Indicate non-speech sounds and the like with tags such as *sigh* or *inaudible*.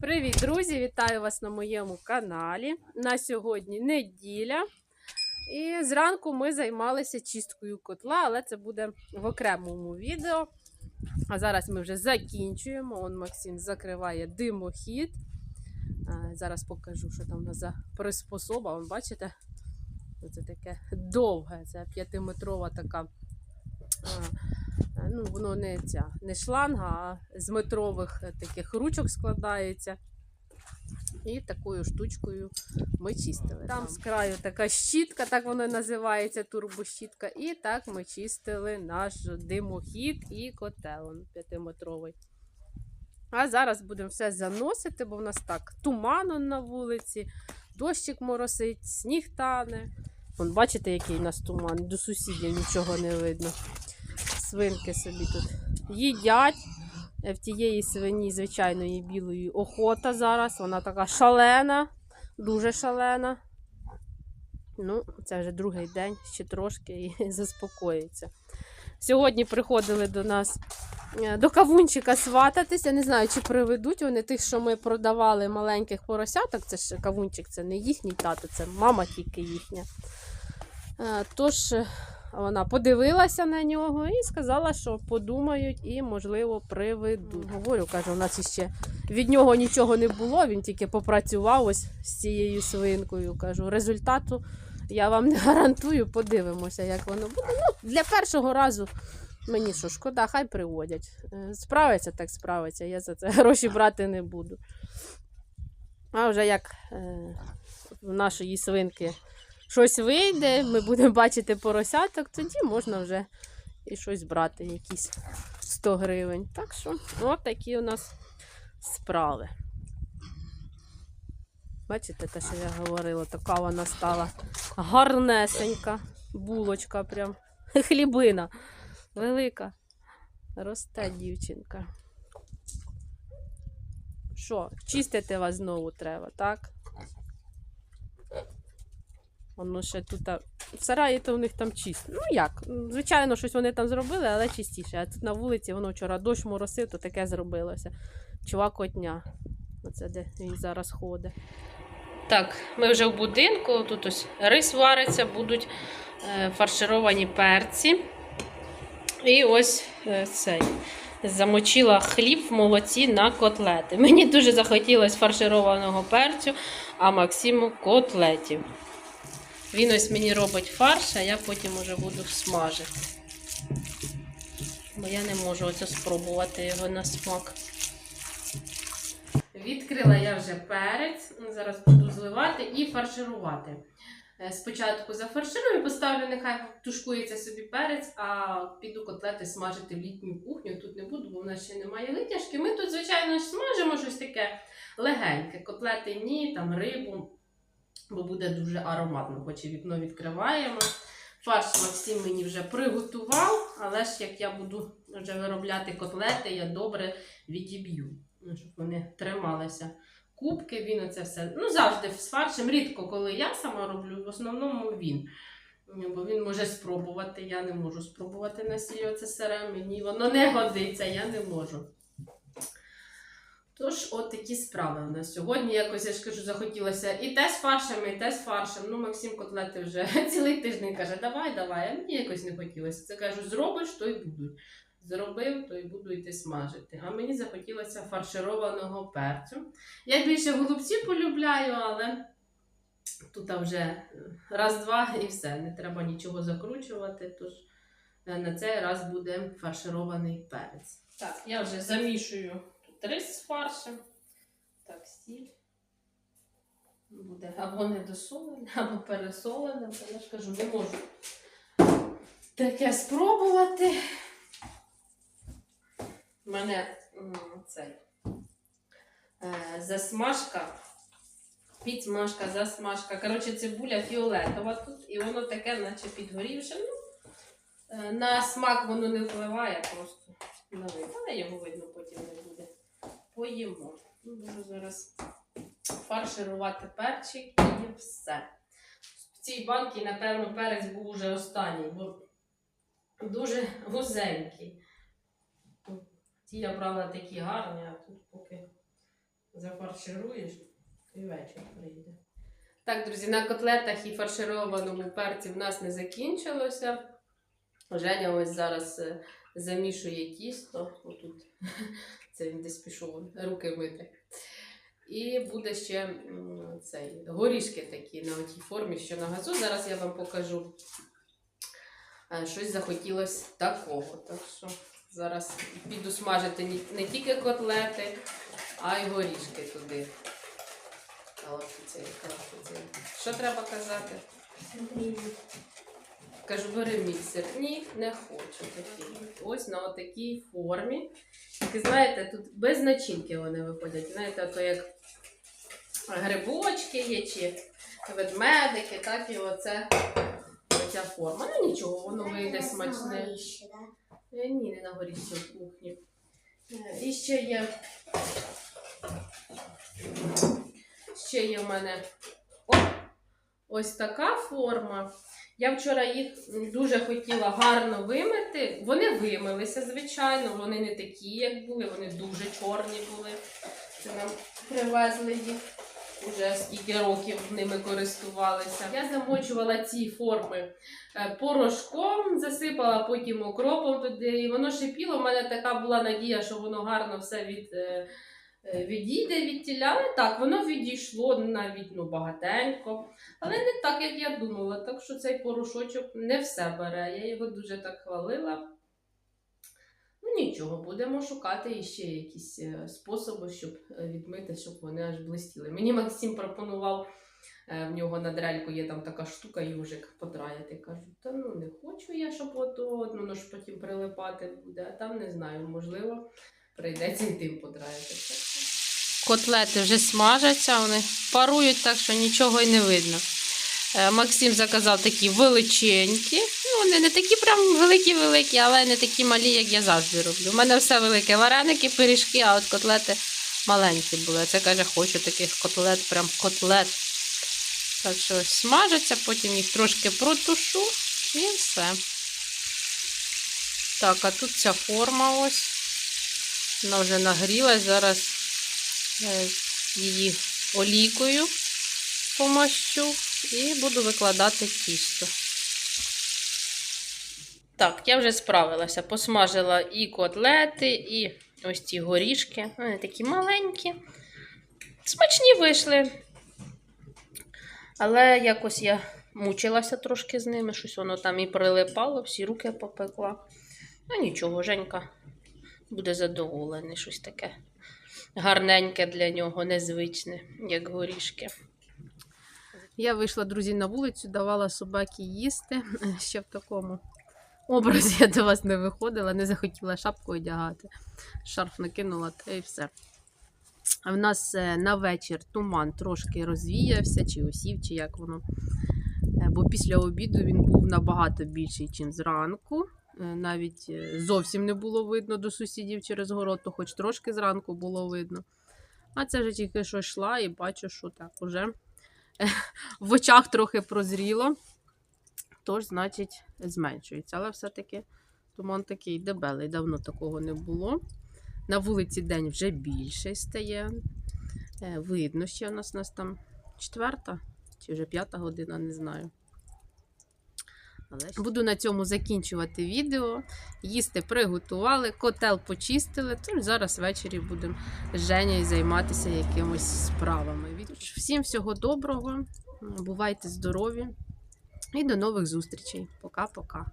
Привіт, друзі! Вітаю вас на моєму каналі. На сьогодні неділя. І зранку ми займалися чисткою котла, але це буде в окремому відео. А зараз ми вже закінчуємо. Он Максим закриває димохід. Зараз покажу, що там у нас за приспособа. Вон, бачите? Це таке довге, це п'ятиметрова така. А, Ну, воно не ця, не шланга, а з метрових е, таких ручок складається. І такою штучкою ми чистили. Там з краю така щітка, так воно і називається, турбощітка. І так ми чистили наш димохід і котел п'ятиметровий. А зараз будемо все заносити, бо в нас так туман на вулиці, дощик моросить, сніг тане. Вон, бачите, який у нас туман, до сусідів нічого не видно. Свинки собі тут їдять. Е, В тієї свині, звичайної білої охота зараз. Вона така шалена, дуже шалена. Ну, це вже другий день, ще трошки і *laughs* заспокоїться. Сьогодні приходили до нас е, до кавунчика свататися. Не знаю, чи приведуть вони тих, що ми продавали маленьких поросяток. Це ж кавунчик, це не їхній тато, це мама тільки їхня. Е, Тож вона подивилася на нього і сказала, що подумають і, можливо, приведуть. Говорю, каже, у нас іще від нього нічого не було, він тільки попрацював ось з цією свинкою. Кажу, результату я вам не гарантую, подивимося, як воно буде. Ну, для першого разу мені що, шкода, хай приводять. Е, Справиться, так справиться. Я за це *laughs* гроші брати не буду. А вже як е, в нашої свинки щось вийде, ми будемо бачити поросяток, тоді можна вже і щось брати, якісь 100 гривень. Так що, от такі у нас справи. Бачите, те, що я говорила, така вона стала гарнесенька, булочка прям, *laughs* хлібина велика. Росте дівчинка. Що, чистити вас знову треба, так? Воно ще тут в сараї то у них там чисто. Ну як? Звичайно, щось вони там зробили, але чистіше. А тут на вулиці воно вчора дощ моросив, то таке зробилося. Чувакотня. Оце де він зараз ходить. Так, ми вже в будинку. Тут ось рис вариться, будуть е, фаршировані перці. І ось е, цей. Замочила хліб в молоці на котлети. Мені дуже захотілося фаршированого перцю, а Максиму котлетів. Він ось мені робить фарш, а я потім уже буду смажити. Бо я не можу оце спробувати його на смак. Відкрила я вже перець, зараз буду зливати і фарширувати. Е, Спочатку зафарширую, поставлю, нехай тушкується собі перець, а піду котлети смажити в літню кухню. Тут не буду, бо в нас ще немає витяжки. Ми тут, звичайно, смажимо щось таке легеньке. Котлети ні, там рибу, бо буде дуже ароматно, хоч і вікно відкриваємо. Фарш Максим мені вже приготував, але ж як я буду вже виробляти котлети, я добре відіб'ю, ну, щоб вони трималися. Кубки, він оце все. Ну, завжди з фаршем, рідко, коли я сама роблю, в основному він. Бо він може спробувати, я не можу спробувати на сіль оце сире, мені воно не годиться, я не можу. Тож, от такі справи у нас сьогодні. Якось я ж кажу, захотілося і те з фаршем, і те з фаршем. Ну, Максим котлети вже *laughs* цілий тиждень каже, давай, давай. А мені якось не хотілося. Це кажу, зробиш, то й будуть. Зробив, то й буду йти смажити. А мені захотілося фаршированого перцю. Я більше голубців полюбляю, але тут вже раз-два і все. Не треба нічого закручувати. Тож е, на цей раз буде фарширований перець. Так, я вже замішую рис з фаршем. Так, сіль. Буде або недосолене, або пересолене. Та я ж кажу, не можу таке спробувати. У мене цей е, засмажка, підсмажка, засмажка. Коротше, цибуля фіолетова тут, і воно таке, наче підгорівше. Ну, е, на смак воно не впливає, просто на вид. Але його видно потім не буде. Поїмо. Ну, Буду зараз фарширувати перчик і все. В цій банці, напевно, перець був уже останній, бо дуже вузенький. Ті я брала такі гарні, а тут поки зафаршируєш і вечір прийде. Так, друзі, на котлетах і фаршированому перці в нас не закінчилося. Женя ось зараз е, замішує тісто. Отут. *laughs* Це він десь пішов руки мити. І буде ще цей, горішки такі на тій формі, що на газу. Зараз я вам покажу. Е, Щось захотілося такого. Так що зараз піду смажити не тільки котлети, а й горішки туди. Що треба казати? Кажу, бери міксер. Ні, не хочу такі. Ось на отакій формі. І знаєте, тут без начинки вони виходять. Знаєте, то як грибочки є чи ведмедики, так і оце оця форма. Ну нічого, воно вийде смачне. Е, Ні, не на горішці в кухні. Е, І ще є. Ще є в мене о, ось така форма. Я вчора їх дуже хотіла гарно вимити. Вони вимилися, звичайно, вони не такі, як були, вони дуже чорні були. Це нам привезли їх. Уже скільки років ними користувалися. Я замочувала ці форми е, порошком, засипала потім окропом туди, і воно шипіло. У мене така була надія, що воно гарно все від, е, відійде від тіля. Але так, воно відійшло навіть ну, багатенько. Але не так, як я думала. Так що цей порошочок не все бере. Я його дуже так хвалила. Ну нічого, будемо шукати іще якісь е, способи, щоб е, відмити, щоб вони аж блистіли. Мені Максим пропонував, е, в нього на дрельку є там така штука, южик подраяти. Кажу, та ну не хочу я, щоб ото, воно ж потім прилипати буде, а там не знаю, можливо, прийдеться і тим подраяти. Котлети вже смажаться, вони парують так, що нічого й не видно. Е, Максим заказав такі величенькі. Ну, вони не такі прям великі-великі, але не такі малі, як я завжди роблю. У мене все велике вареники, пиріжки, а от котлети маленькі були. Це каже, хочу таких котлет, прям котлет. Так що смажаться, потім їх трошки протушу і все. Так, а тут ця форма ось. Вона вже нагрілась. Зараз е, її олійкою помащу і буду викладати тісто. Так, я вже справилася. Посмажила і котлети, і ось ці горішки. Вони такі маленькі. Смачні вийшли. Але якось я мучилася трошки з ними, щось воно там і прилипало, всі руки попекла. Ну нічого, Женька буде задоволений, щось таке гарненьке для нього, незвичне, як горішки. Я вийшла, друзі, на вулицю, давала собаки їсти. *laughs* Ще в такому образі я до вас не виходила, не захотіла шапку одягати. Шарф накинула та і все. А в нас е, на вечір туман трошки розвіявся, чи осів, чи як воно. Е, Бо після обіду він був набагато більший, ніж зранку. Е, Навіть е, зовсім не було видно до сусідів через город, то хоч трошки зранку було видно. А це вже тільки що йшла і бачу, що так уже *laughs* в очах трохи прозріло. Тож, значить, зменшується. Але все-таки туман такий дебелий, давно такого не було. На вулиці день вже більший стає. Е, Видно, ще у нас, у нас там четверта чи вже п'ята година, не знаю. Буду на цьому закінчувати відео. Їсти приготували, котел почистили. Тож зараз ввечері будемо з Женєю займатися якимись справами. Всім всього доброго, бувайте здорові і до нових зустрічей. Пока-пока.